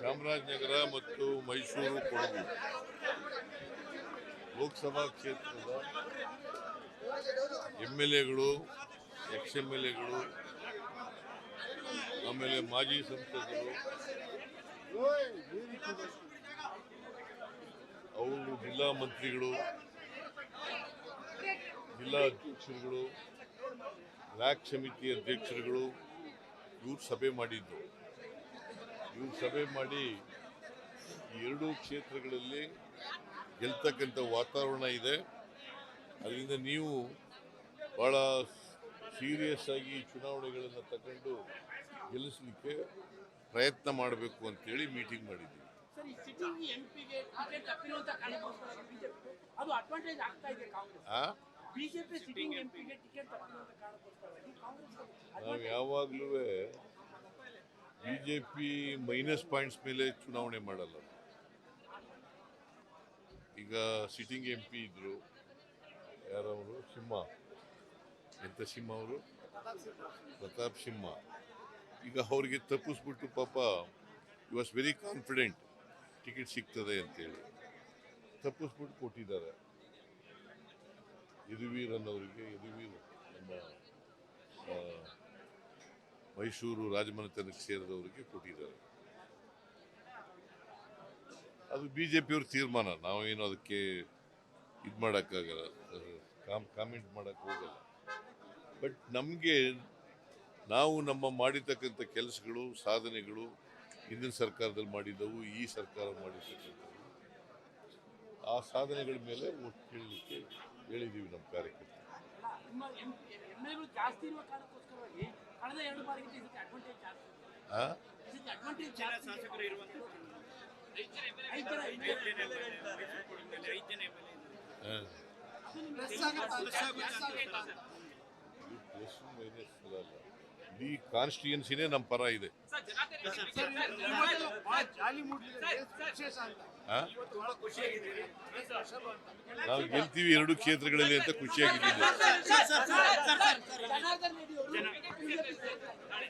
ಚಾಮರಾಜನಗರ ಮತ್ತು ಮೈಸೂರು ಕೊಡಗು. ಲೋಕಸಭಾ ಕ್ಷೇತ್ರದ M L ಎಗಳು ಎಕ್ಸ್ ಎಂ ಎಲ್ ಎಗಳು ಆಮೇಲೆ ಮಾಜಿ ಸಂಸದರು, ಅವರು ಜಿಲ್ಲಾ ಮಂತ್ರಿಗಳು, ಜಿಲ್ಲಾ ಅಧ್ಯಕ್ಷರುಗಳು, ಬ್ಲಾಕ್ ಸಮಿತಿ ಅಧ್ಯಕ್ಷರುಗಳು ಇವರು ಸಭೆ ಮಾಡಿದ್ದು. ಇವ್ರು ಸಭೆ ಮಾಡಿ ಎರಡೂ ಕ್ಷೇತ್ರಗಳಲ್ಲಿ ಗೆಲ್ತಕ್ಕಂಥ ವಾತಾವರಣ ಇದೆ. ಅದರಿಂದ ನೀವು ಭಾಳ ಸೀರಿಯಸ್ ಆಗಿ ಚುನಾವಣೆಗಳನ್ನು ತಗೊಂಡು ಗೆಲ್ಲಿಸಲಿಕ್ಕೆ ಪ್ರಯತ್ನ ಮಾಡಬೇಕು ಅಂತೇಳಿ ಮೀಟಿಂಗ್ ಮಾಡಿದ್ದೀವಿ. ನಾವು ಯಾವಾಗಲೂ B J P minus points ಮೇಲೆ ಚುನಾವಣೆ ಮಾಡಲ್ಲ. ಈಗ ಸಿಟ್ಟಿಂಗ್ ಎಂ ಪಿ ಇದ್ರು. ಯಾರವರು? ಸಿಂಹ. ಎಂತ ಸಿಂಹ ಅವರು? ಪ್ರತಾಪ್ ಸಿಂಹ. ಈಗ ಅವ್ರಿಗೆ ತಪ್ಪಿಸ್ಬಿಟ್ಟು ಪಾಪ you was very confident ticket ಸಿಗ್ತದೆ ಅಂತೇಳಿ. ತಪ್ಪಿಸ್ಬಿಟ್ಟು ಕೊಟ್ಟಿದ್ದಾರೆ. ಯದುವೀರ್ ಅವರಿಗೆ ಯದುವೀರ್ ನಮ್ಮ ಆ, ಮೈಸೂರು ರಾಜಮನೆತನಕ್ಕೆ ಸೇರಿದವರಿಗೆ ಕೊಟ್ಟಿದ್ದಾರೆ. ಅದು ಬಿ ಜೆ ಪಿಯವ್ರ ತೀರ್ಮಾನ. ನಾವೇನು ಅದಕ್ಕೆ ಇದು ಮಾಡೋಕ್ಕಾಗಲ್ಲ. ಕಾಮ್, ಕಾಮೆಂಟ್ ಮಾಡೋಕ್ಕೆ ಹೋಗಲ್ಲ. ಬಟ್ ನಮಗೆ ನಾವು ನಮ್ಮ ಮಾಡಿರ್ತಕ್ಕಂಥ ಕೆಲಸಗಳು, ಸಾಧನೆಗಳು ಹಿಂದಿನ ಸರ್ಕಾರದಲ್ಲಿ ಮಾಡಿದ್ದವು, ಈ ಸರ್ಕಾರ ಮಾಡಿರ್ತಕ್ಕಂಥವು ಆ ಸಾಧನೆಗಳ ಮೇಲೆ ಒಟ್ಟು ಕೇಳಲಿಕ್ಕೆ ಹೇಳಿದ್ದೀವಿ ನಮ್ಮ ಕಾರ್ಯಕರ್ತರು. ಈ ಕಾನ್ಸ್ಟಿಟ್ಯೂನ್ಸಿನೇ ನಮ್ಮ ಪರ ಇದೆ? ನಾವು ಗೆಲ್ತೀವಿ ಎರಡು ಕ್ಷೇತ್ರಗಳಲ್ಲಿ ಅಂತ ಖುಷಿಯಾಗಿದ್ದೀನಿ ಜನಾರ್ದನ್ ರೆಡ್ಡಿ ಅವರು ಬಿಜೆಪಿ ಆ?